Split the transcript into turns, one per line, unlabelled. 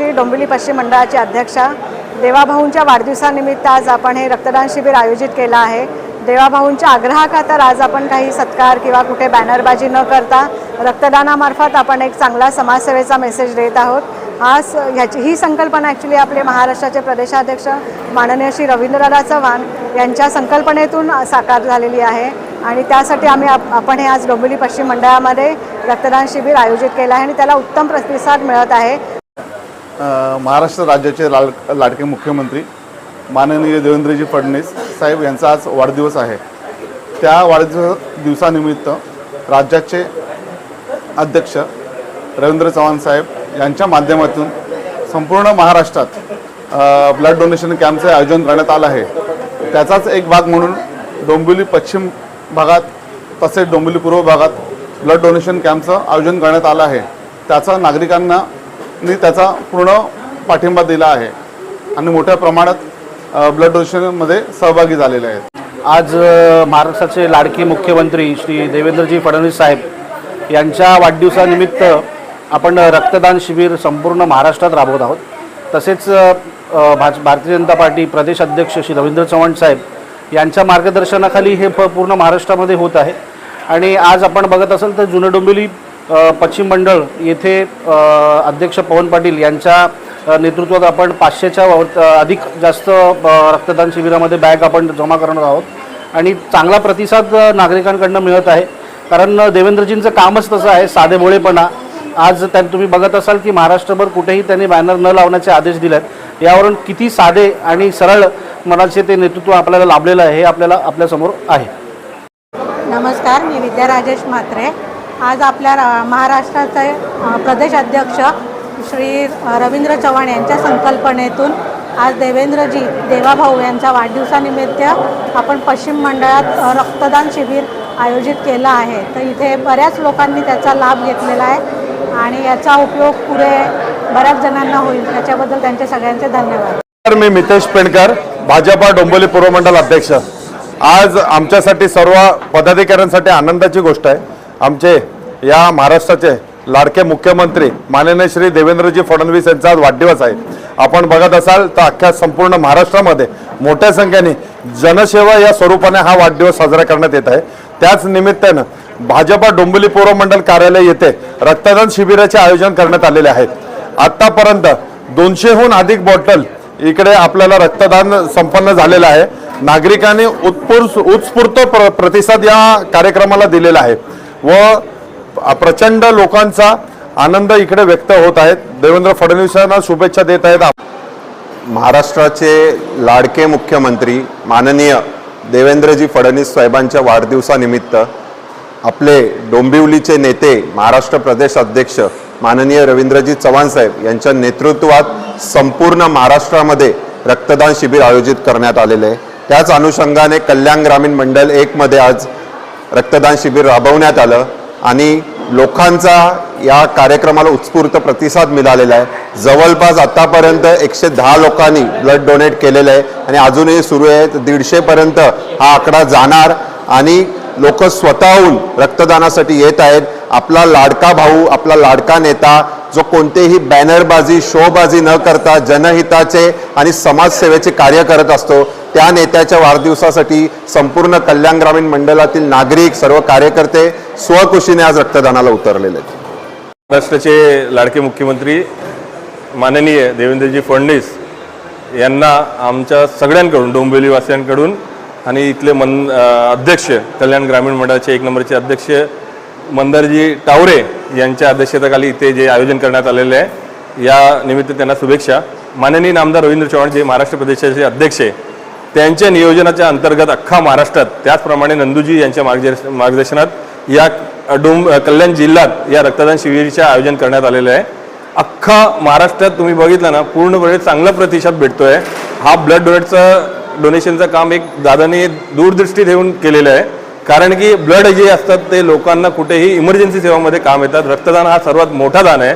श्री डोंबिवली पश्चिम मंडळाची अध्यक्षा देवाभाऊंच्या वाढदिवसानिमित्त आज आपण हे रक्तदान शिबिर आयोजित केलं आहे. देवाभाऊंच्या आग्रहाखातर आज आपण काही सत्कार किंवा कुठे बॅनरबाजी न करता रक्तदानामार्फत आपण एक चांगला समाजसेवेचा मेसेज देत आहोत. आज ह्याची ही संकल्पना ॲक्च्युली आपले महाराष्ट्राचे प्रदेशाध्यक्ष माननीय श्री रवींद्रदादा चव्हाण यांच्या संकल्पनेतून साकार झालेली आहे. आणि त्यासाठी आम्ही आप आपण हे आज डोंबिवली पश्चिम मंडळामध्ये रक्तदान शिबिर आयोजित केलं आहे आणि त्याला उत्तम प्रतिसाद मिळत आहे.
महाराष्ट्र राज्याचे लाड लाडके मुख्यमंत्री माननीय देवेंद्रजी फडणवीस साहेब यांचा आज वाढदिवस आहे. त्या वाढदिवस दिवसानिमित्त राज्याचे अध्यक्ष रवींद्र चव्हाण साहेब यांच्या माध्यमातून संपूर्ण महाराष्ट्रात ब्लड डोनेशन कॅम्पचे आयोजन करण्यात आलं आहे. त्याचाच एक भाग म्हणून डोंबिवली पश्चिम भागात तसेच डोंबिवली पूर्व भागात ब्लड डोनेशन कॅम्पचं आयोजन करण्यात आलं आहे. त्याचा नागरिकांना नी त्याचा पूर्ण पाठिंबा दिला आहे. आणि मोठ्या प्रमाणात ब्लड डोनेशनमध्ये सहभागी झालेले आहेत.
आज महाराष्ट्राचे लाडके मुख्यमंत्री श्री देवेंद्रजी फडणवीस साहेब यांच्या वाढदिवसानिमित्त आपण रक्तदान शिबिर संपूर्ण महाराष्ट्रात राबवत आहोत. तसेच भाज भारतीय जनता पार्टी प्रदेश अध्यक्ष श्री रवींद्र चव्हाण साहेब यांच्या मार्गदर्शनाखाली हे पूर्ण महाराष्ट्रामध्ये होत आहे. आणि आज आपण बघत असाल तर जुनं डोंबिवली पश्चिम मंडळ येथे अध्यक्ष पवन पाटील यांच्या नेतृत्वात आपण पाचशेच्या अधिक जास्त रक्तदान शिबिरामध्ये बॅग आपण जमा करणार आहोत. आणि चांगला प्रतिसाद नागरिकांकडनं मिळत आहे. कारण देवेंद्रजींचं कामच तसं आहे साधेभोळेपणा आज त्या तुम्ही बघत असाल की महाराष्ट्रभर कुठेही त्यांनी बॅनर न लावण्याचे आदेश दिले आहेत यावरून किती साधे आणि सरळ मनाचे ते नेतृत्व आपल्याला लाभलेलं आहे हे आपल्याला आपल्यासमोर आहे.
नमस्कार मी विद्या राजेश म्हात्रे. आज आपल्या रा- महाराष्ट्राचे प्रदेश अध्यक्ष श्री रवींद्र चव्हाण यांच्या संकल्पनेतून आज देवेंद्रजी देवाभाऊ यांच्या वाढदिवसानिमित्त आपण पश्चिम मंडळात रक्तदान शिबिर आयोजित केलं आहे. तर इथे बऱ्याच लोकांनी त्याचा लाभ घेतलेला आहे आणि याचा उपयोग पुढे बऱ्याच जणांना होईल. त्याच्याबद्दल त्यांचे सगळ्यांचे धन्यवाद.
तर मी मितेश पेंडकर भाजपा डोंबोली पूर्व मंडल अध्यक्ष. आज आमच्यासाठी सर्व पदाधिकाऱ्यांसाठी आनंदाची गोष्ट आहे. आमचे या महाराष्ट्राचे लाडके मुख्यमंत्री माननीय श्री देवेंद्रजी फडणवीस यांचा आज वाढदिवस आहे. आपण बघत असाल तर अख्ख्या संपूर्ण महाराष्ट्रामध्ये मोठ्या संख्येने जनसेवा या स्वरूपाने हा वाढदिवस साजरा करण्यात येत आहे. त्याच निमित्तानं भाजपा डोंबिवली पूर्व मंडल कार्यालय येथे रक्तदान शिबिराचे आयोजन करण्यात आलेले आहेत आत्तापर्यंत दोनशेहून अधिक बॉटल इकडे आपल्याला रक्तदान संपन्न झालेलं आहे. नागरिकांनी उत्स्फूर्त उत्स्फूर्त प्र प्रतिसाद या कार्यक्रमाला दिलेला आहे. व प्रचंड लोकांचा आनंद इकडे व्यक्त होत आहेत देवेंद्र फडणवीसांना शुभेच्छा देत आहेत
महाराष्ट्राचे लाडके मुख्यमंत्री माननीय देवेंद्रजी फडणवीस साहेबांच्या वाढदिवसानिमित्त आपले डोंबिवलीचे नेते महाराष्ट्र प्रदेश अध्यक्ष माननीय रवींद्रजी चव्हाण साहेब यांच्या नेतृत्वात संपूर्ण महाराष्ट्रामध्ये रक्तदान शिबिर आयोजित करण्यात आलेले आहे. त्याच अनुषंगाने कल्याण ग्रामीण मंडल एकमध्ये आज रक्तदान शिबिर राबवण्यात आलं आणि लोकांचा या कार्यक्रमाला उत्स्फूर्त प्रतिसाद मिळालेला आहे. जवळपास आत्तापर्यंत एकशे दहा लोकांनी ब्लड डोनेट केलेलं आहे आणि अजूनही सुरू आहे. दीडशेपर्यंत हा आकडा जाणार आणि लोक स्वतःहून रक्तदानासाठी येत आहेत. आपला लाडका भाऊ आपला लाडका नेता जो कोणतेही बॅनरबाजी शोबाजी न करता जनहिताचे आणि समाजसेवेचे कार्य करत असतो त्या नेत्याच्या वाढदिवसासाठी संपूर्ण कल्याण ग्रामीण मंडळातील नागरिक सर्व कार्यकर्ते स्वखुशीने आज रक्तदानाला उतरलेले आहेत.
महाराष्ट्राचे लाडके मुख्यमंत्री माननीय देवेंद्रजी फडणवीस यांना आमच्या सगळ्यांकडून डोंबिवलीवासियांकडून आणि इथले मन अध्यक्ष कल्याण ग्रामीण मंडळाचे एक नंबरचे अध्यक्ष मंदारजी टावरे यांच्या अध्यक्षतेखाली इथे जे आयोजन करण्यात आलेले आहे या निमित्त त्यांना शुभेच्छा. माननीय नामदार रवींद्र चव्हाण जे महाराष्ट्र प्रदेशाचे अध्यक्ष आहे त्यांच्या नियोजनाच्या अंतर्गत अख्खा महाराष्ट्रात त्याचप्रमाणे नंदूजी यांच्या मार्गदर्श मार्गदर्शनात या डोंब कल्याण जिल्ह्यात या रक्तदान शिबिराचे आयोजन करण्यात आलेलं आहे. अख्खा महाराष्ट्रात तुम्ही बघितलं ना पूर्णपणे चांगला प्रतिसाद भेटतोय. हा ब्लड डोनेटचं डोनेशनचं काम एक दादाने दूरदृष्टी ठेवून केलेलं आहे. कारण की ब्लड जे असतात ते लोकांना कुठेही इमर्जन्सी सेवामध्ये काम येतात. रक्तदान हा सर्वात मोठा दान आहे.